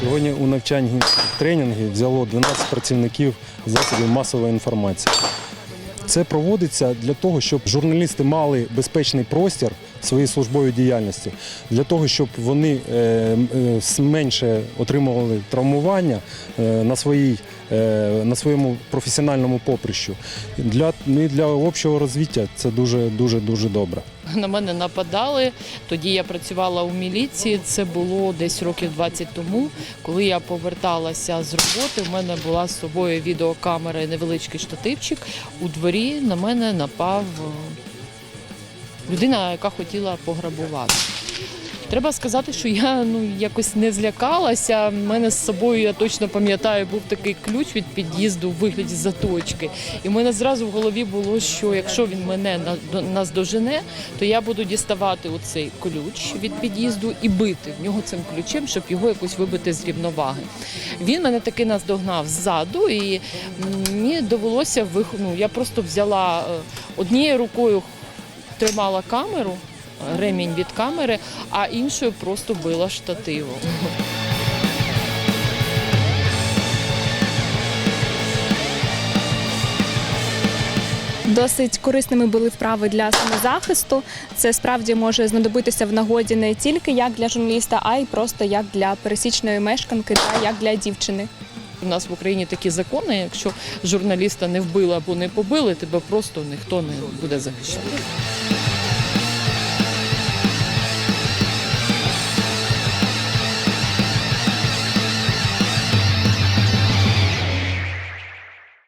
Сьогодні у навчанні тренінги взяло 12 працівників засобів масової інформації. Це проводиться для того, щоб журналісти мали безпечний простір своїй службовій діяльності, для того, щоб вони е, е, менше отримували травмування е, на, своїй, на своєму професіональному поприщу. Для, ну, для общого розвиття це дуже дуже дуже добре. На мене нападали. Тоді я працювала у міліції. Це було десь років 20 тому. Коли я поверталася з роботи, в мене була з собою відеокамера і невеличкий штативчик. У дворі на мене напав людина, яка хотіла пограбувати. Треба сказати, що я ну якось не злякалася. У мене з собою, я точно пам'ятаю, був такий ключ від під'їзду в вигляді заточки. І в мене зразу в голові було, що якщо він мене на- до- наздожене, то я буду діставати оцей ключ від під'їзду і бити в нього цим ключем, щоб його якось вибити з рівноваги. Він мене таки наздогнав ззаду, і мені довелося вих... ну, Я просто взяла е, однією рукою тримала камеру, ремінь від камери, а іншою просто била штативом. Досить корисними були вправи для самозахисту. Це справді може знадобитися в нагоді не тільки як для журналіста, а й просто як для пересічної мешканки та як для дівчини. У нас в Україні такі закони, якщо журналіста не вбили або не побили, тебе просто ніхто не буде захищати.